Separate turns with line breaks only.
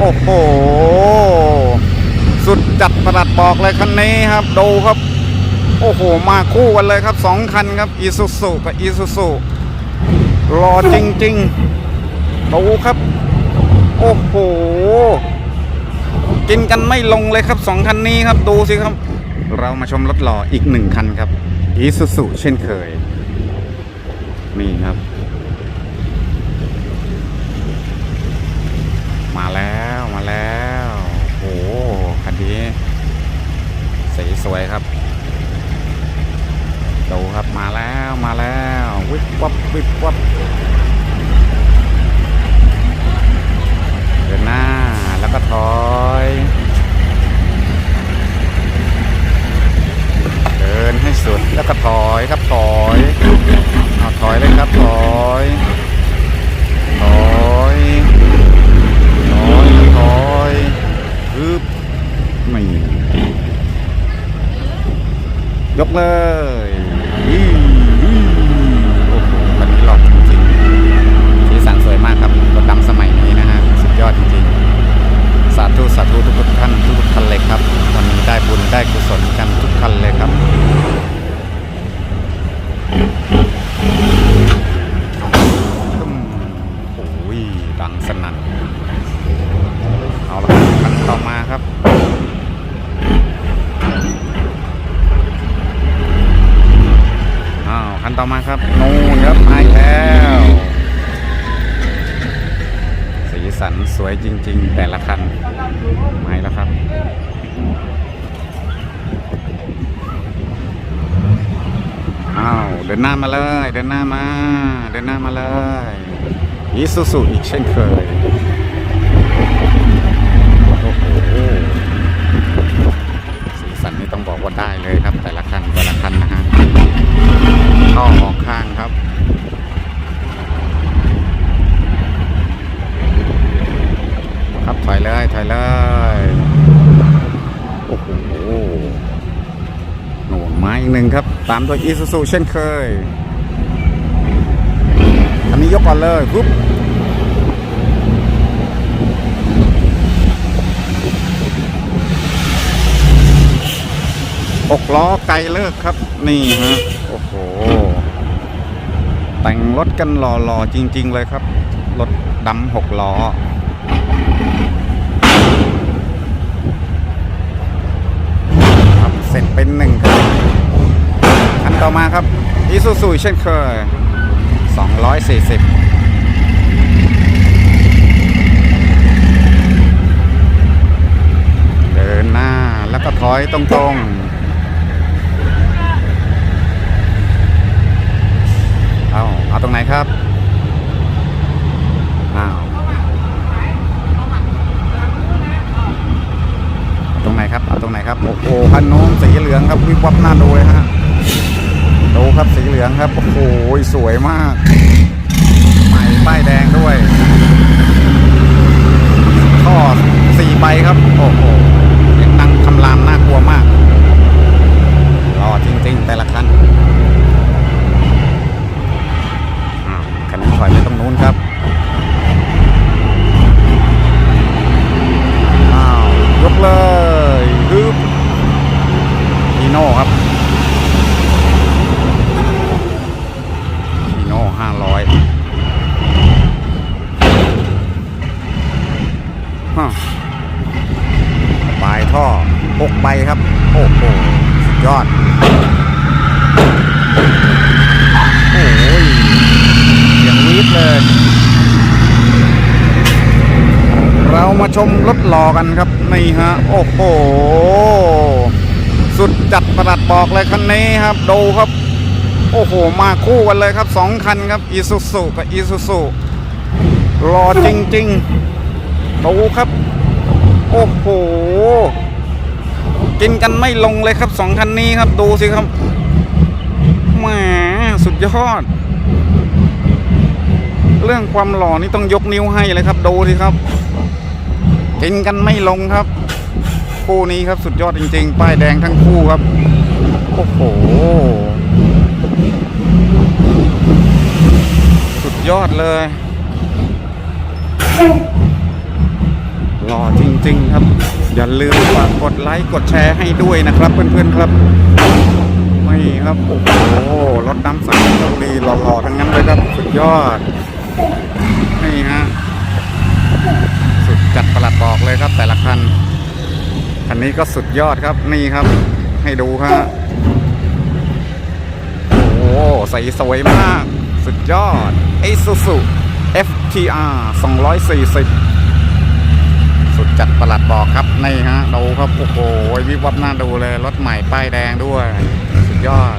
โอ้โห สุดจัดประหลัดบอกเลยคันนี้ครับ ดูครับ โอ้โห มาคู่กันเลยครับสองคันครับอีซูซูกับอีซูซูรอจริงๆดูครับ โอ้โห กินกันไม่ลงเลยครับสองคันนี้ครับดูสิครับ เรามาชมรถหล่ออีกหนึ่งคันครับอีซูซูเช่นเคย นี่ครับ มาแล้วมาแล้วโอ้โหคันนี้สีสวยครับดูครับมาแล้วมาแล้ว วิบวับวิบวับเดินหน้าแล้วก็ถอย เดินให้สุดแล้วก็ถอยครับถอยเอาถอยเลยครับถอยถอยถอยถอยฮึบไม่ ยกเลยอื้ออื้อโอ้โหคันนี้หล่อจริงๆสีสันสวยมากครับรถดำสมัยนี้นะฮะสุดยอดจริงๆ สาธุสาธุทุกๆท่านทุกๆคันเลยครับวันนี้ได้บุญได้กุศลกันทุกคันเลยครับ อืมโอ้ยดังสนั่น เอาละครับคันต่อมาครับ อ้าวคั นต่อมาครับนู่นครับมาอีกแล้ว สีสันสวยจริง ๆ แต่ละคันมาแล้วครับอ้าวเดินหน้ามาเลย เดินหน้ามา เดินหน้ามาเลยอีซูซูอีกเช่นเคยสีสันนี่ต้องบอกว่าได้เลยครับ แต่ละคันแต่ละคันนะฮะ เข้าออกข้างครับครับถอยเลยถอยเลยโอ้โหหนูมาอีกหนึ่งครับ ตามตัวอีซูซูเช่นเคยอันนี้ยกก่อนเลยปุ๊บหกล้อไกลเลิกครับ นี่ฮะ แต่งรถกันหล่อๆจริง ๆ เลยครับ รถดำหกล้อ ครับเสร็จเป็นหนึ่งครับคันต่อมาครับอีซูซูเช่นเคย 240เดินหน้าแล้วก็ถอยตรงๆ เอาตรงไหนครับ อ้าว ตรงไหนครับ เอาตรงไหนครับ โอ้โหพันโน้มสีเหลืองครับวิบวับหน้าดูเลยฮะ ดูครับสีเหลืองครับ โอ้โห สวยมาก ใหม่ป้ายแดงด้วยท่อสี่ใบครับ โอ้โหยังดังคำรามน่ากลัวมากรอจริงๆ แต่ละคันอ้าวคันนี้ถอยไปตรงนู้นครับ อ้าวยกเลยฮึบฮีโน่ครับฮีโน่ห้าร้อยฮะปลายท่อหก ใบครับ โอ้โหสุดยอด โอ้ยอย่างวีดเลย เรามาชมรถหล่อกันครับนี่ฮะ โอ้โห สุดจัดประหลัดบอกเลยคันนี้ครับ ดูครับ โอ้โห มาคู่กันเลยครับสองคันครับอีซูซูกับอีซูซูรอจริงๆดูครับ โอ้โห กินกันไม่ลงเลยครับสองคันนี้ครับดูสิครับแหมสุดยอด เรื่องความหล่อนี่ต้องยกนิ้วให้เลยครับดูสิครับ กินกันไม่ลงครับ คู่นี้ครับสุดยอดจริง ๆ ป้ายแดงทั้งคู่ครับ โอ้โห สุดยอดเลย หล่อจริง ๆ ครับ อย่าลืมฝากกดไลค์กดแชร์ให้ด้วยนะครับ เพื่อนๆครับไม่ครับโอ้โหรถน้ำสังเกาหลีหล่อๆทั้งนั้นเลยครับสุดยอดนี่ฮะสุดจัดประหลัดบอกเลยครับแต่ละคันคันนี้ก็สุดยอดครับนี่ครับ ให้ดูฮะโอ้ใสสวยมาก สุดยอด Isuzu FTR 240 จัดประหลัดบอกครับนี่ฮะดูครับโอ้โหวิบวับหน้าดูเลยรถใหม่ป้ายแดงด้วย สุดยอด